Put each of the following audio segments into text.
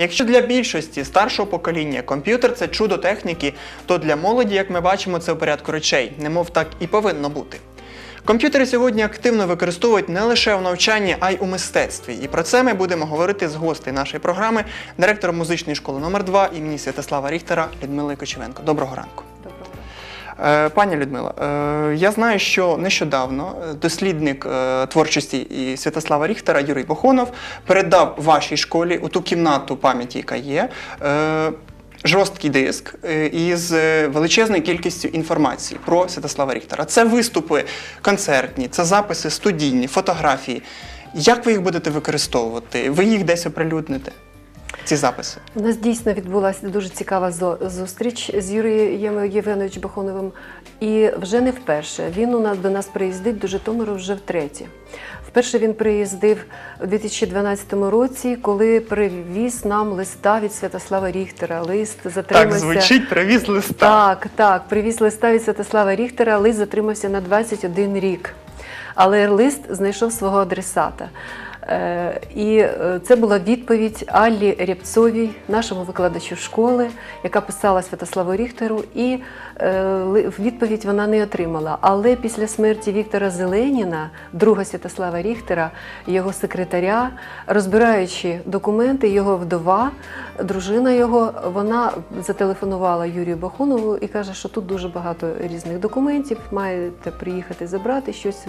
Якщо для більшості старшого покоління комп'ютер це чудо техніки, то для молоді, як ми бачимо, це у порядку речей, немов так і повинно бути. Комп'ютери сьогодні активно використовують не лише у навчанні, а й у мистецтві. І про це ми будемо говорити з гостей нашої програми, директором музичної школи номер 2 імені Святослава Ріхтера Людмилою Кочевенко. Доброго ранку. Е, Пані Людмила, е, я знаю, що нещодавно е, дослідник творчості і Святослава Ріхтера Юрій Бохонов передав вашій школі у ту кімнату пам'яті, яка є. Жорсткий диск із величезною кількістю інформації про Святослава Ріхтера. Це виступи концертні, це записи студійні, фотографії. Як ви їх будете використовувати? Ви їх десь оприлюдните? Ці записи? У нас дійсно відбулася дуже цікава зустріч з Юрієм Євгеновичем Бахоновим. І вже не вперше. Він у нас до нас приїздить до Житомиру вже втретє. Вперше він приїздив у 2012 році, коли привіз нам листа від Святослава Ріхтера. Лист затримався. Так звучить, привіз листа. Так, так, привіз листа від Святослава Ріхтера, лист затримався на 21 рік. Але лист знайшов свого адресата. Е, І е, це була відповідь Аллі Рябцовій, нашому викладачу школи, яка писала Святославу Ріхтеру, і е, відповідь вона не отримала. Але після смерті Віктора Зеленіна, друга Святослава Ріхтера, його секретаря, розбираючи документи, його вдова, дружина його, вона зателефонувала Юрію Бахунову і каже, що тут дуже багато різних документів, маєте приїхати забрати щось,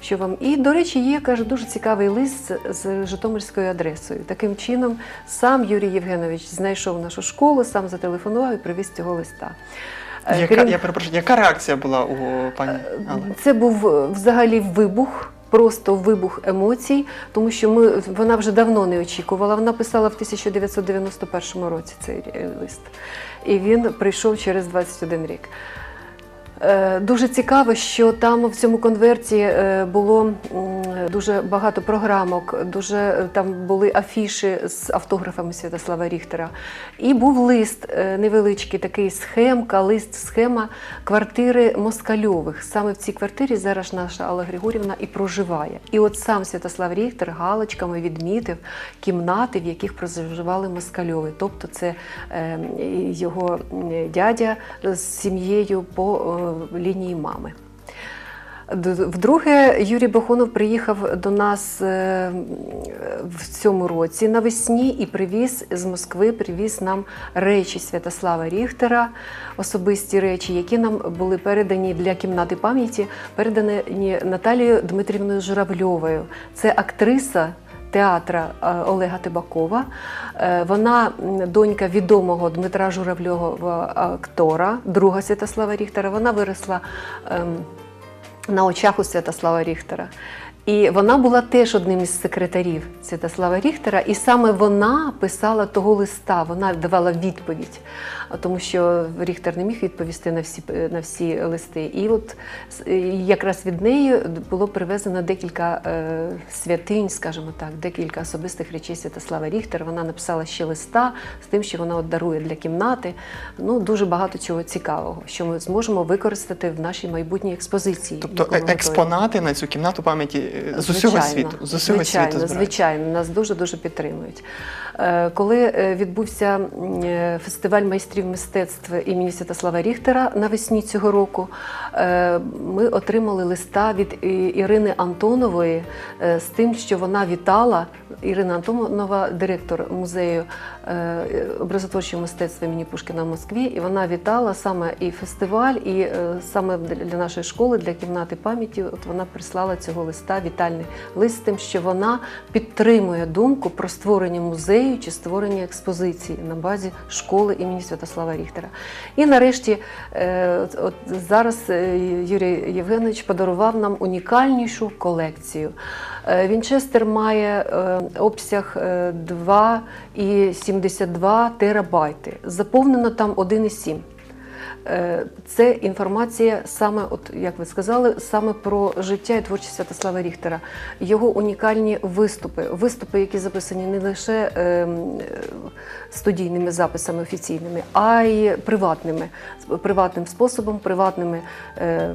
що вам. І, до речі, є каже, дуже цікавий лист з- Житомирською адресою. Таким чином, сам Юрій Євгенович знайшов нашу школу, сам зателефонував і привіз цього листа. Е, Яка, крім- я перепрошую, яка реакція була у пані Алли? це був е, взагалі вибух. Просто вибух емоцій, тому що ми вона вже давно не очікувала. Вона писала в 1991 році цей е, лист, і він прийшов через 21 рік. Е, Дуже цікаво, що там в цьому конверті е, було дуже багато програмок, дуже е, там були афіші з автографами Святослава Ріхтера. І був лист невеличкий, такий схемка, лист, схема квартири Москальових. Саме в цій квартирі зараз наша Алла Григорівна і проживає. І от сам Святослав Ріхтер галочками відмітив кімнати, в яких проживали Москальови. Тобто це його дядя з сім'єю по лінії мами. Вдруге, Юрій Бахонов приїхав до нас е, в цьому році навесні і привіз з Москви, привіз нам речі Святослава Ріхтера, особисті речі, які нам були передані для кімнати пам'яті, передані Наталією Дмитрівною Журавльовою. Це актриса театра е, Олега Тибакова. Е, Вона донька відомого Дмитра Журавльова актора, друга Святослава Ріхтера. Вона виросла. ем, на очах у Святослава Ріхтера. І вона була теж одним із секретарів Святослава Ріхтера, і саме вона писала того листа, вона давала відповідь, тому що Ріхтер не міг відповісти на всі, на всі листи. І от якраз від неї було привезено декілька е, святинь, скажімо так, декілька особистих речей Святослава Ріхтера. Вона написала ще листа з тим, що вона от дарує для кімнати. Ну, дуже багато чого цікавого, що ми зможемо використати в нашій майбутній експозиції. Тобто яку ми е- готуємо. експонати на цю кімнату пам'яті е, з усього світу. З усього звичайно, світу звичайно, нас дуже дуже підтримують. Е, Коли відбувся фестиваль майстрів мистецтв імені Святослава Ріхтера навесні цього року, е, ми отримали листа від Ірини Антонової е, з тим, що вона вітала. Ірина Антонова, директор музею е, образотворчого мистецтва імені Пушкіна в Москві, і вона вітала саме і фестиваль, і саме для нашої школи, для кімнати пам'яті. От вона прислала цього листа, вітальний лист з тим, що вона підтримує думку про створення музею чи створення експозиції на базі школи імені Святослава Ріхтера. І нарешті, е, от- зараз е, Юрій Євгенович подарував нам унікальнішу колекцію. Е, Вінчестер має обсяг е, 2,72 терабайти. Заповнено там 1,7. Е, Це інформація саме, от як ви сказали, саме про життя і творчість Святослава Ріхтера. Його унікальні виступи, виступи, які записані не лише ем, студійними записами офіційними, а й приватними, приватним способом, приватними е, е,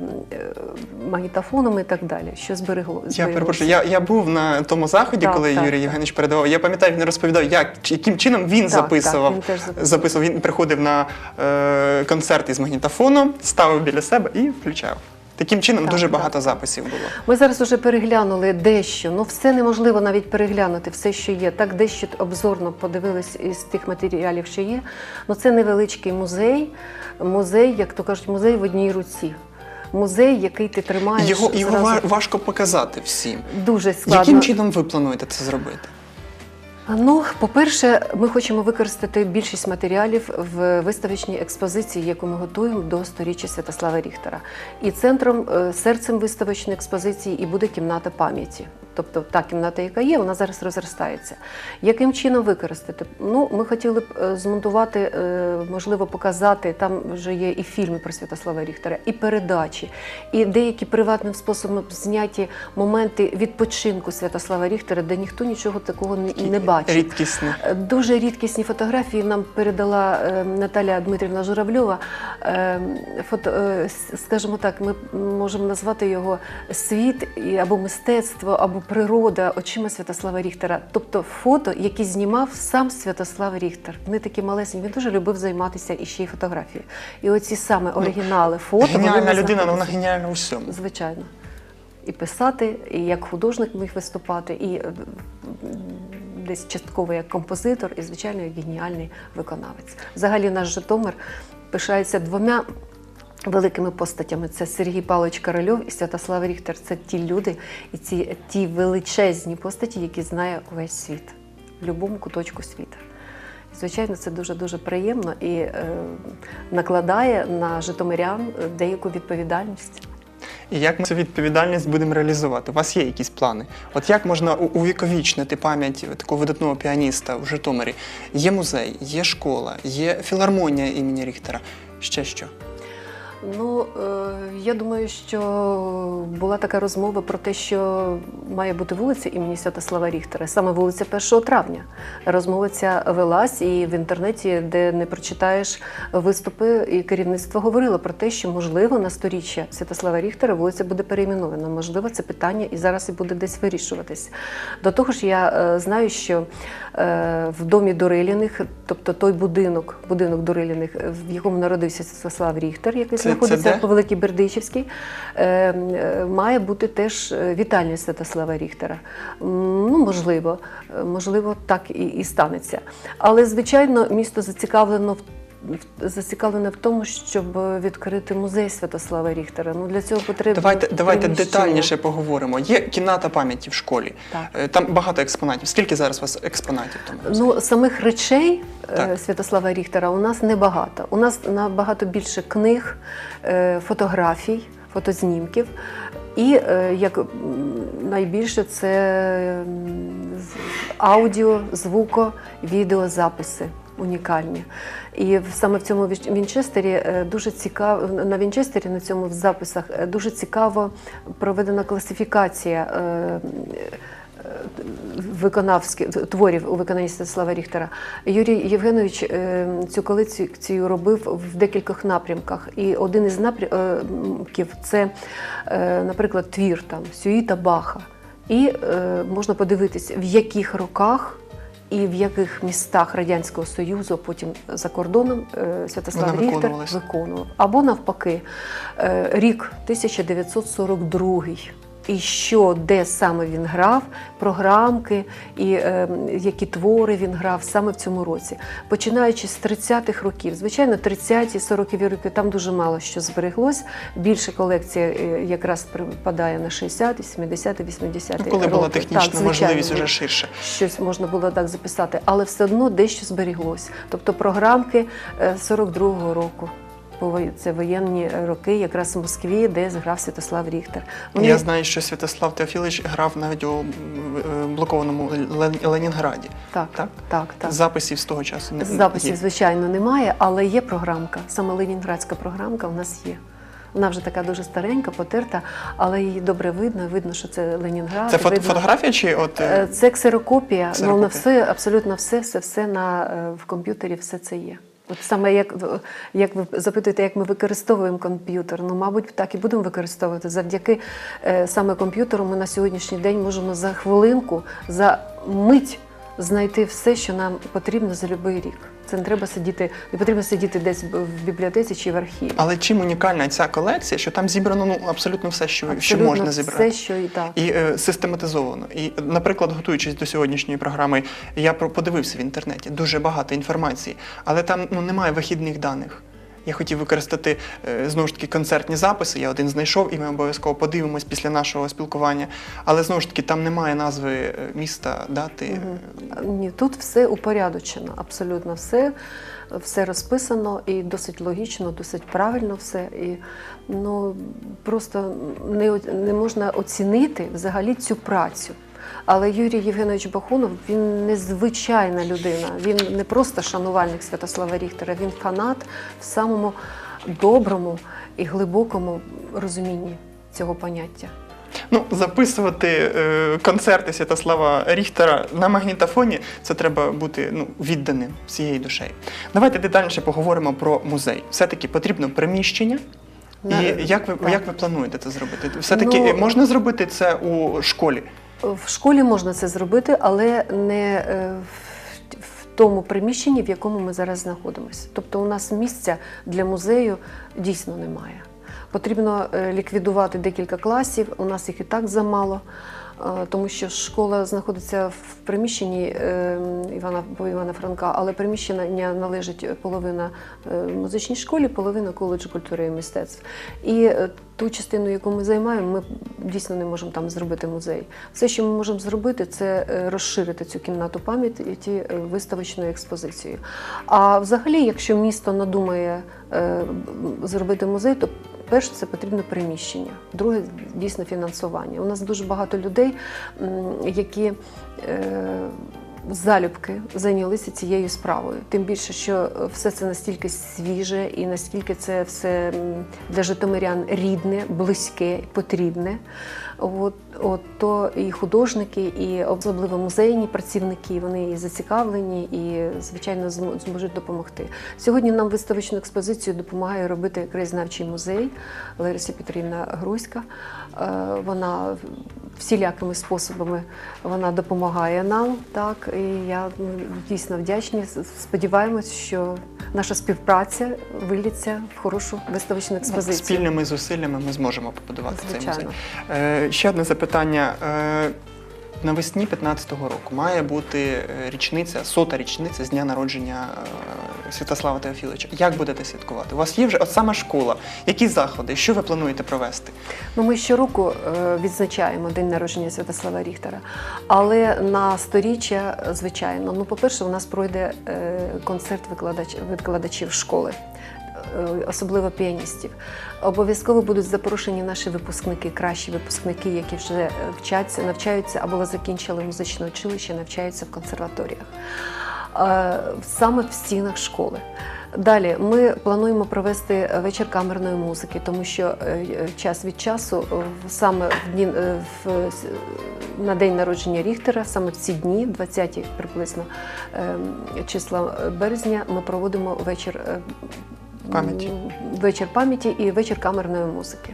магнітофонами і так далі, що зберегло. Я перепрошую, я, я був на тому заході, Так, коли так, Юрій. Євгенович передавав. Я пам'ятаю, він розповідав, як яким чином він Так, записував. так, він теж записував. записував. Він приходив на е, концерт із магнітофоном, ставив біля себе і включав. Таким чином Так, дуже багато так. записів було. Ми зараз вже переглянули дещо. Ну, все неможливо навіть переглянути, все, що є. Так дещо обзорно подивились із тих матеріалів, що є. Ну, це невеличкий музей. Музей, як то кажуть, музей в одній руці. Музей, який ти тримаєш. Його, його зразу. важко показати всім. дуже складно. Яким чином ви плануєте це зробити? Ну, по-перше, ми хочемо використати більшість матеріалів в виставочній експозиції, яку ми готуємо до сторіччя Святослава Ріхтера. І центром, е, серцем виставочної експозиції і буде кімната пам'яті. Тобто та кімната, яка є, вона зараз розростається. Яким чином використати? Ну, ми хотіли б е, змонтувати, е, можливо, показати. Там вже є і фільми про Святослава Ріхтера, і передачі, і деякі приватним способом зняті моменти відпочинку Святослава Ріхтера, де ніхто нічого такого не, бачив. Рідкісне. Е, Дуже рідкісні фотографії нам передала Наталя Дмитрівна Журавльова. Фото, скажімо так, ми можемо назвати його світ або мистецтво, або природа очима Святослава Ріхтера. Тобто фото, які знімав сам Святослав Ріхтер. Вони такі малесенькі. Він дуже любив займатися і ще й фотографією. І оці саме оригінали фото. Геніальна людина, але вона геніальна у всьому. Звичайно. І писати, і як художник міг виступати, і е, десь частково як композитор, і, звичайно, як геніальний виконавець. Взагалі наш Житомир пишається двома великими постатями. Це Сергій Павлович Корольов і Святослав Ріхтер. Це ті люди і ці ті величезні постаті, які знає увесь світ в будь-якому куточку світу. Звичайно, це дуже дуже приємно і е, накладає на житомирян деяку відповідальність. І як ми цю відповідальність будемо реалізувати? У вас є якісь плани? От як можна увіковічнити пам'ять такого видатного піаніста в Житомирі? Є музей, є школа, є філармонія імені Ріхтера. Ще що? Ну, е, я думаю, що була така розмова про те, що має бути вулиця імені Святослава Ріхтера, саме вулиця 1 травня. Розмова ця велась, і в інтернеті, де не прочитаєш виступи, і керівництво говорило про те, що можливо на сторіччя Святослава Ріхтера вулиця буде перейменована. Можливо, це питання і зараз і буде десь вирішуватись. До того ж, я е, знаю, що е, в домі Дориліних, тобто той будинок, будинок Дориліних, в якому народився Святослав Ріхтер, який знаходиться по Великій Бердичівській, е, е, має бути теж е, вітальня Святослава Ріхтера. Ну, можливо, можливо, так і, і станеться. Але, звичайно, місто зацікавлено в. Зацікавлене в тому, щоб відкрити музей Святослава Ріхтера. Ну для цього потрібно Давайте, давайте детальніше поговоримо. Є кімната пам'яті в школі. Так. Е, Там багато експонатів. Скільки зараз у вас експонатів там? Ну, самих речей е, Так. Святослава Ріхтера у нас небагато. У нас набагато більше книг, е, фотографій, фотознімків. І як найбільше це аудіо, звуко, відеозаписи унікальні. І саме в цьому Вінчестері е, дуже цікаво на Вінчестері на цьому в записах е, дуже цікаво проведена класифікація. е, виконавських творів у виконанні Святослава Ріхтера. Юрій Євгенович цю колекцію робив в декількох напрямках. І один із напрямків це, наприклад, твір там Сюїта Баха. І можна подивитись, в яких роках. І в яких містах Радянського Союзу, а потім за кордоном е, Святослав Вона Ріхтер виконував. Або навпаки, е, рік 1942. І що, де саме він грав, програмки, і е, які твори він грав саме в цьому році. Починаючи з 30-х років. Звичайно, 30-ті, 40-ті роки там дуже мало що збереглось. Більше колекція е, якраз припадає на 60-ті, 70-ті, 80-ті Ну, коли була технічна Так, звичайно, можливість уже ширше. щось можна було так записати, але все одно дещо зберіглось. Тобто програмки е, 42-го року. Це воєнні роки, якраз в Москві, де зграв Святослав Ріхтер. Я знаю, що Святослав Теофілович грав навіть у е, блокованому Лен- Ленінграді. так, так? так, так. Записів з того часу не Записів, є. звичайно, немає, але є програмка. Саме ленінградська програмка в нас є. Вона вже така дуже старенька, потерта, але її добре видно. Видно, що це Ленінград. Це видно- фотографія чи от е, Е, Це ксерокопія, ну на все, абсолютно все, все, все на, в комп'ютері, все це є. От саме як, як ви запитуєте, як ми використовуємо комп'ютер, ну, мабуть, так і будемо використовувати. Завдяки е, саме комп'ютеру ми на сьогоднішній день можемо за хвилинку, за мить знайти все, що нам потрібно за будь-який рік. Це не треба сидіти, не потрібно сидіти десь в бібліотеці чи в архіві. але чим унікальна ця колекція, що там зібрано ну абсолютно все, що, що можна зібрати. Все, що і так. І е, систематизовано. І, наприклад, готуючись до сьогоднішньої програми, я подивився в інтернеті дуже багато інформації, але там ну, немає вихідних даних. Я хотів використати е, знову ж таки концертні записи. Я один знайшов, і ми обов'язково подивимось після нашого спілкування. Але знову ж таки там немає назви е, міста, дати. Ні, тут все упорядочено, абсолютно все, все розписано і досить логічно, досить правильно все. І ну, просто не, не можна оцінити взагалі цю працю. Але Юрій Євгенович Бахунов він незвичайна людина. Він не просто шанувальник Святослава Ріхтера, він фанат в самому доброму і глибокому розумінні цього поняття. Ну, записувати е, концерти Святослава Ріхтера на магнітофоні це треба бути ну, відданим всією душею. Давайте детальніше поговоримо про музей. Все-таки потрібно приміщення. На- І як ви, так. як ви плануєте це зробити? Все-таки Ну, можна зробити це у школі? В школі можна це зробити, але не е, в, тому приміщенні, в якому ми зараз знаходимося. Тобто, у нас місця для музею дійсно немає. Потрібно е, ліквідувати декілька класів. У нас їх і так замало. Е, Тому що школа знаходиться в приміщенні е, Івана Івана Франка, але приміщення належить половина е, музичній школі, половина коледжу культури і мистецтв. І ту частину, яку ми займаємо, ми дійсно не можемо там зробити музей. Все, що ми можемо зробити, це розширити цю кімнату пам'яті виставочною експозицією. А взагалі, якщо місто надумає зробити музей, то перше це потрібно приміщення, друге дійсно фінансування. У нас дуже багато людей, які е, залюбки зайнялися цією справою. Тим більше, що все це настільки свіже і настільки це все для житомирян рідне, близьке, потрібне. От, от то і художники, і особливо музейні працівники, вони і зацікавлені і, звичайно, зм- зможуть допомогти. Сьогодні нам виставочну експозицію допомагає робити краєзнавчий музей Лариса Петрівна Грузька. Е, Вона всілякими способами вона допомагає нам. Так і я дійсно вдячна. Сподіваємось, що наша співпраця виліться в хорошу виставочну Ну, експозицію. Спільними зусиллями ми зможемо побудувати цей Звичайно. музей. Е, ще одне запитання. Е, навесні 15-го року має бути е, річниця, сота річниця з дня народження е, Святослава Теофіловича. Як будете святкувати? У вас є вже от сама школа. Які заходи? Що ви плануєте провести? Ну, ми щороку е, відзначаємо день народження Святослава Ріхтера. Але на сторіччя, звичайно, ну, по-перше, у нас пройде концерт викладач, викладачів школи. Е, Особливо піаністів. Обов'язково будуть запрошені наші випускники, кращі випускники, які вже е, вчаться, навчаються або закінчили музичне училище, навчаються в консерваторіях. Е, Саме в стінах школи. Далі ми плануємо провести вечір камерної музики, тому що час від часу, саме в дні в, на день народження Ріхтера, саме в ці дні, 20 приблизно е, числа березня, ми проводимо вечір Пам'яті. вечір пам'яті і вечір камерної музики.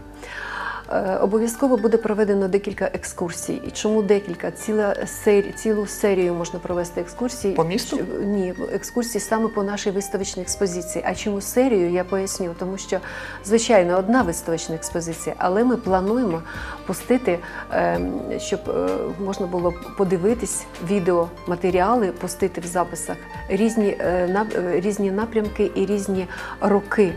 Е, Обов'язково буде проведено декілька екскурсій. І чому декілька? Ціла сері, цілу серію можна провести екскурсій. По місту? Ні, екскурсії саме по нашій виставочній експозиції. А чому серію, я поясню, тому що, звичайно, одна виставочна експозиція, але ми плануємо пустити, ем, щоб е, можна було подивитись відеоматеріали, пустити в записах різні, е, різні напрямки і різні роки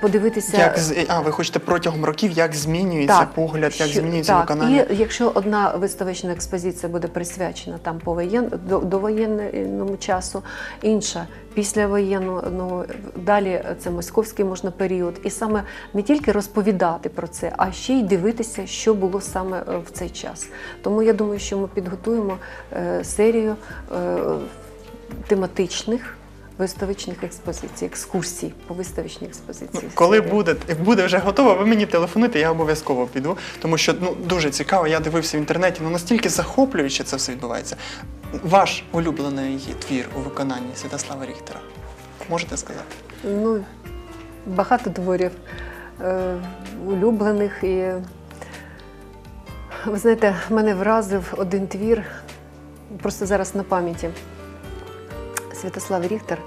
подивитися. Як а, ви хочете протягом років, як змінюється погляд, як що- змінюється так, виконання? І якщо одна виставочна експозиція буде присвячена там повоєн, до, довоєнному часу, інша післявоєнного, далі це московський можна період, і саме не тільки розповідати про це, а ще й дивитися, що було саме е, в цей час. Тому я думаю, що ми підготуємо е, серію е, тематичних. Виставочних експозицій, екскурсій по виставочній експозиції. Ну, коли буде, буде вже готово, ви мені телефонуйте, я обов'язково піду. Тому що ну дуже цікаво. Я дивився в інтернеті, ну настільки захоплююче це все відбувається. Ваш улюблений твір у виконанні Святослава Ріхтера. Можете сказати? Ну, багато творів е, улюблених. І, ви знаєте, мене вразив один твір, просто зараз на пам'яті. Святослав Ріхтер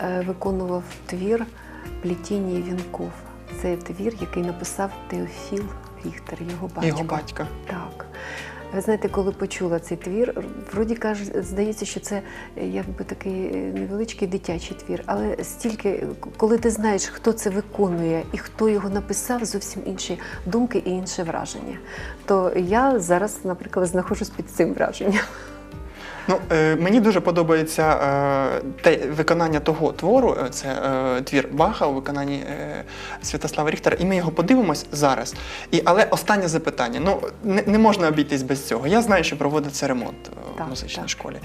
е, виконував твір Плетіння вінков. Це твір, який написав Теофіл Ріхтер, його батько. Його батька. Так. Ви знаєте, коли почула цей твір, вроді каже, здається, що це е, якби такий е, невеличкий дитячий твір, але стільки, коли ти знаєш, хто це виконує і хто його написав, зовсім інші думки і інше враження. То я зараз, наприклад, знаходжусь під цим враженням. Ну, е, мені дуже подобається е, те виконання того твору. е, Це е, твір Баха у виконанні е, Святослава Ріхтера, і ми його подивимось зараз. І, але останнє запитання. Ну, не, не можна обійтись без цього. Я знаю, що проводиться ремонт е, Так, в музичній так. школі.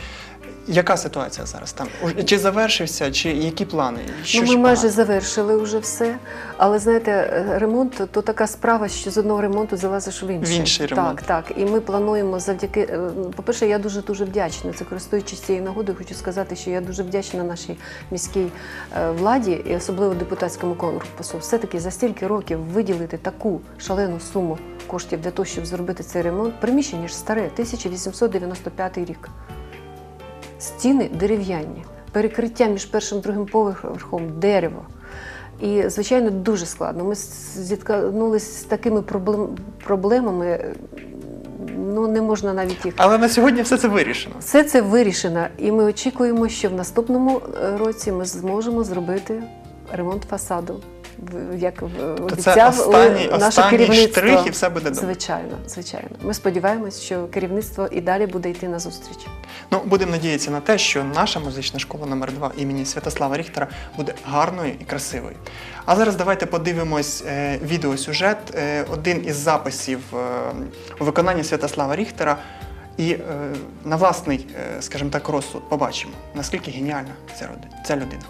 Яка ситуація зараз там? Чи завершився, чи які плани? Що ну, ми майже погано? завершили вже все. Але знаєте, ремонт то така справа, що з одного ремонту залазиш в інший. В інший ремонт. Так, так. І ми плануємо завдяки. е, По-перше, я дуже дуже вдячна. Це користуючись цією нагодою, хочу сказати, що я дуже вдячна нашій міській е, владі і особливо депутатському корпусу. Все-таки за стільки років виділити таку шалену суму коштів для того, щоб зробити цей ремонт. Приміщення ж старе, 1895 рік. Стіни дерев'яні, перекриття між першим і другим поверхом дерево. І, звичайно, дуже складно. Ми зіткнулися з такими проблем- проблемами, ну не можна навіть їх. Але на сьогодні все це вирішено. Все це вирішено, і ми очікуємо, що в наступному е, році ми зможемо зробити ремонт фасаду. Як обіцяв це останній, наше останній керівництво. штрих і все буде добре. Звичайно, звичайно. Ми сподіваємось, що керівництво і далі буде йти на зустріч. Ну, будемо надіятися на те, що наша музична школа номер 2 імені Святослава Ріхтера буде гарною і красивою. А зараз давайте подивимось е, відеосюжет, е, один із записів е, у виконанні Святослава Ріхтера. І е, на власний, е, скажімо так, розсуд побачимо, наскільки геніальна ця людина.